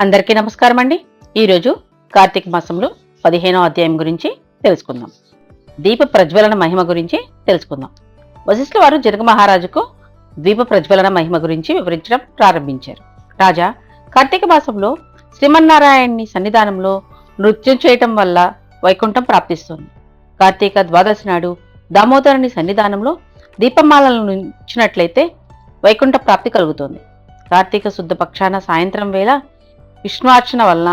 అందరికీ నమస్కారం అండి. ఈరోజు కార్తీక మాసంలో పదిహేనో అధ్యాయం గురించి తెలుసుకుందాం. దీప ప్రజ్వలన మహిమ గురించి తెలుసుకుందాం. వశిష్ఠుల వారు జనక మహారాజుకు దీప ప్రజ్వలన మహిమ గురించి వివరించడం ప్రారంభించారు. రాజా కార్తీక మాసంలో శ్రీమన్నారాయణ్ణి సన్నిధానంలో నృత్యం చేయటం వల్ల వైకుంఠం ప్రాప్తిస్తుంది. కార్తీక ద్వాదశి నాడు దామోదరుని సన్నిధానంలో దీపమాలను ఉంచినట్లయితే వైకుంఠ ప్రాప్తి కలుగుతుంది. కార్తీక శుద్ధ పక్షాన సాయంత్రం వేళ విష్ణువార్చన వలన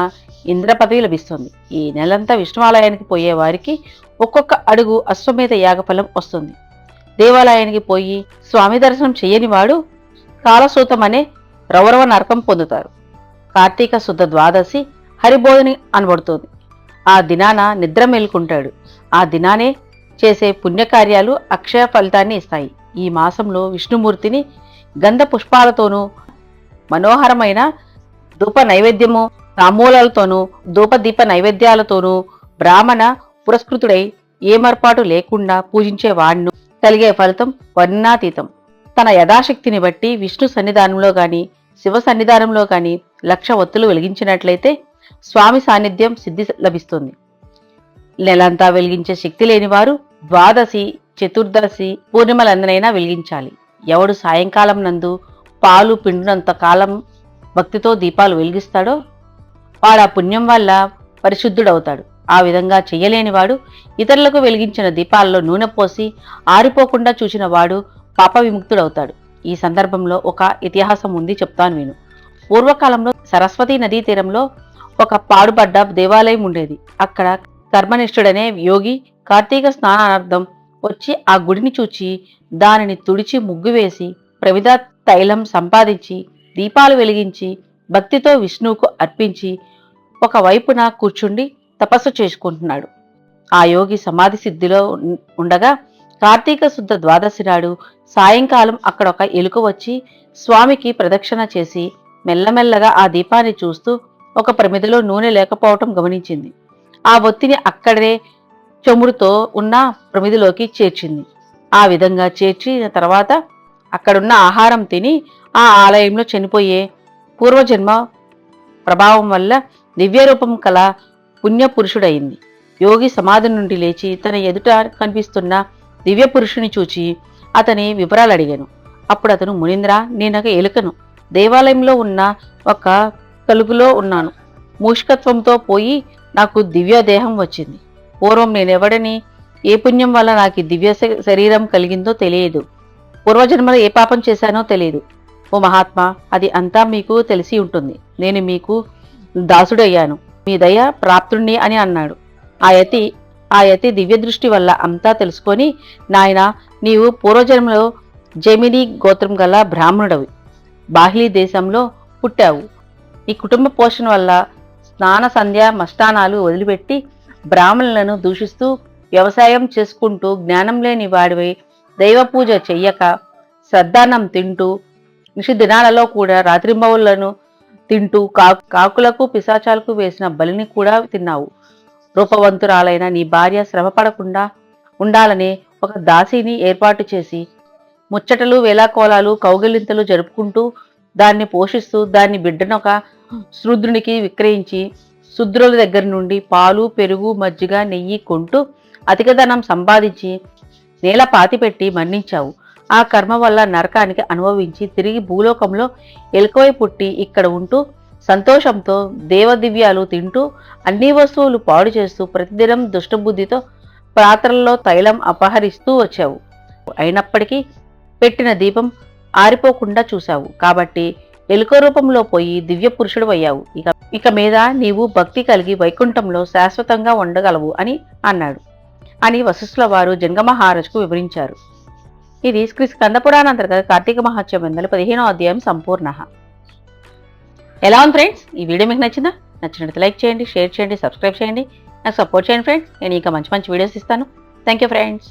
ఇంద్ర పదవి లభిస్తుంది. ఈ నెలంతా విష్ణువాలయానికి పోయే వారికి ఒక్కొక్క అడుగు అశ్వమేధ యాగఫలం వస్తుంది. దేవాలయానికి పోయి స్వామి దర్శనం చేయని వాడు కాలసూతం అనే రౌరవ నరకం పొందుతారు. కార్తీక శుద్ధ ద్వాదశి హరిబోధని అనబడుతుంది. ఆ దినాన నిద్ర మేల్కుంటాడు. ఆ దినానే చేసే పుణ్యకార్యాలు అక్షయ ఫలితాన్ని ఇస్తాయి. ఈ మాసంలో విష్ణుమూర్తిని గంధ పుష్పాలతోనూ మనోహరమైన ధూప నైవేద్యము తాంబూలాలతోనూ ధూపదీప నైవేద్యాలతోనూ బ్రాహ్మణ పురస్కృతుడై ఏమర్పాటు లేకుండా పూజించే వాణ్ణు కలిగే ఫలితం వర్ణాతీతం తన యథాశక్తిని బట్టి విష్ణు సన్నిధానంలో గాని శివ సన్నిధానంలో గాని లక్ష ఒత్తులు వెలిగించినట్లయితే స్వామి సాన్నిధ్యం సిద్ధి లభిస్తుంది. నెలంతా వెలిగించే శక్తి లేనివారు ద్వాదశి చతుర్దశి పూర్ణిమలందనైనా వెలిగించాలి. ఎవడు సాయంకాలం నందు పాలు పిండినంత కాలం భక్తితో దీపాలు వెలిగిస్తాడో? వాడు ఆ పుణ్యం వల్ల పరిశుద్ధుడవుతాడు. ఆ విధంగా చెయ్యలేనివాడు ఇతరులకు వెలిగించిన దీపాల్లో నూనె పోసి ఆరిపోకుండా చూసిన వాడు పాప విముక్తుడవుతాడు. ఈ సందర్భంలో ఒక ఇతిహాసం ఉంది చెప్తాను నేను పూర్వకాలంలో సరస్వతీ నదీ తీరంలో ఒక పాడుబడ్డ దేవాలయం ఉండేది. అక్కడ కర్మనిష్ఠుడనే యోగి కార్తీక స్నానార్థం వచ్చి ఆ గుడిని చూచి దానిని తుడిచి ముగ్గు వేసి ప్రవిధ తైలం సంపాదించి దీపాలు వెలిగించి భక్తితో విష్ణువుకు అర్పించి ఒక వైపున కూర్చుండి తపస్సు చేసుకుంటున్నాడు. ఆ యోగి సమాధి సిద్ధిలో ఉండగా కార్తీక శుద్ధ ద్వాదశి నాడు సాయంకాలం అక్కడ ఒక ఎలుక వచ్చి స్వామికి ప్రదక్షిణ చేసి మెల్లమెల్లగా ఆ దీపాన్ని చూస్తూ ఒక ప్రమిదిలో నూనె లేకపోవటం గమనించింది. ఆ ఒత్తిని అక్కడే చెముడుతో ఉన్న ప్రమిదిలోకి చేర్చింది. ఆ విధంగా చేర్చిన తర్వాత అక్కడున్న ఆహారం తిని ఆ ఆలయంలో చనిపోయే పూర్వజన్మ ప్రభావం వల్ల దివ్యరూపం కల పుణ్యపురుషుడయింది. యోగి సమాధి నుండి లేచి తన ఎదుట కనిపిస్తున్న దివ్య పురుషుని చూచి అతని వివరాలు అడిగాను అప్పుడు అతను మునీంద్ర నేనొక ఎలుకను. దేవాలయంలో ఉన్న ఒక కలుగులో ఉన్నాను. మూషికత్వంతో పోయి నాకు దివ్య దేహం వచ్చింది. పూర్వం నేనెవడని ఏ పుణ్యం వల్ల నాకు దివ్య శ- శరీరం కలిగిందో తెలియదు. పూర్వజన్మలో ఏ పాపం చేశానో తెలియదు ఓ మహాత్మా అది అంతా మీకు తెలిసి ఉంటుంది. నేను మీకు దాసుడయ్యాను. మీ దయ ప్రాప్తుణ్ణి అని అన్నాడు. ఆ యతి ఆ యతి దివ్య దృష్టి వల్ల అంతా తెలుసుకొని నాయన నీవు పూర్వజన్మలో జమిని గోత్రం గల బ్రాహ్మణుడవి. బాహ్లీ దేశంలో పుట్టావు. ఈ కుటుంబ పోషణ వల్ల స్నాన సంధ్య మష్టానాలు వదిలిపెట్టి బ్రాహ్మణులను దూషిస్తూ వ్యవసాయం చేసుకుంటూ జ్ఞానం లేని వాడివై దైవ పూజ చెయ్యక శ్రద్ధానం తింటూ నిషి దినాలలో కూడా రాత్రింబవులను తింటూ కా- కాకులకు పిశాచాలకు వేసిన బలిని కూడా తిన్నావు. రూపవంతురాలైన నీ భార్య శ్రమపడకుండా ఉండాలని ఉండాలనే ఒక దాసిని ఏర్పాటు చేసి ముచ్చటలు వేలాకోలాలు కౌగిలింతలు జరుపుకుంటూ దాన్ని పోషిస్తూ దాన్ని బిడ్డనొక శూద్రునికి విక్రయించి శుద్రుల దగ్గర నుండి పాలు పెరుగు మజ్జిగ నెయ్యి కొంటూ అధికధనం సంపాదించి నేల పాతిపెట్టి మరణించావు ఆ కర్మ వల్ల నరకానికి అనుభవించి తిరిగి భూలోకంలో ఎలుకవై పుట్టి ఇక్కడ ఉంటూ సంతోషంతో దేవదివ్యాలు తింటూ అన్ని వస్తువులు పాడు చేస్తూ ప్రతిదినం దుష్టబుద్ధితో పాత్రల్లో తైలం అపహరిస్తూ వచ్చావు. అయినప్పటికీ పెట్టిన దీపం ఆరిపోకుండా చూశావు. కాబట్టి ఎలుక రూపంలో పోయి దివ్య పురుషుడు అయ్యావు. ఇక ఇక మీద నీవు భక్తి కలిగి వైకుంఠంలో శాశ్వతంగా ఉండగలవు అని అన్నాడు. అని వశిష్ఠుల వారు జంగమహారాజుకు వివరించారు. ఇది శ్రీ స్కందపురాణ అంతర్గత కార్తీక మహాత్యం వందల పదిహేనో అధ్యాయం సంపూర్ణ. ఎలా ఉంది ఫ్రెండ్స్? ఈ వీడియో మీకు నచ్చిందా? నచ్చినట్టు లైక్ చేయండి షేర్ చేయండి సబ్స్క్రైబ్ చేయండి. నాకు సపోర్ట్ చేయండి ఫ్రెండ్స్. నేను ఇంకా మంచి మంచి వీడియోస్ ఇస్తాను. Thank you friends.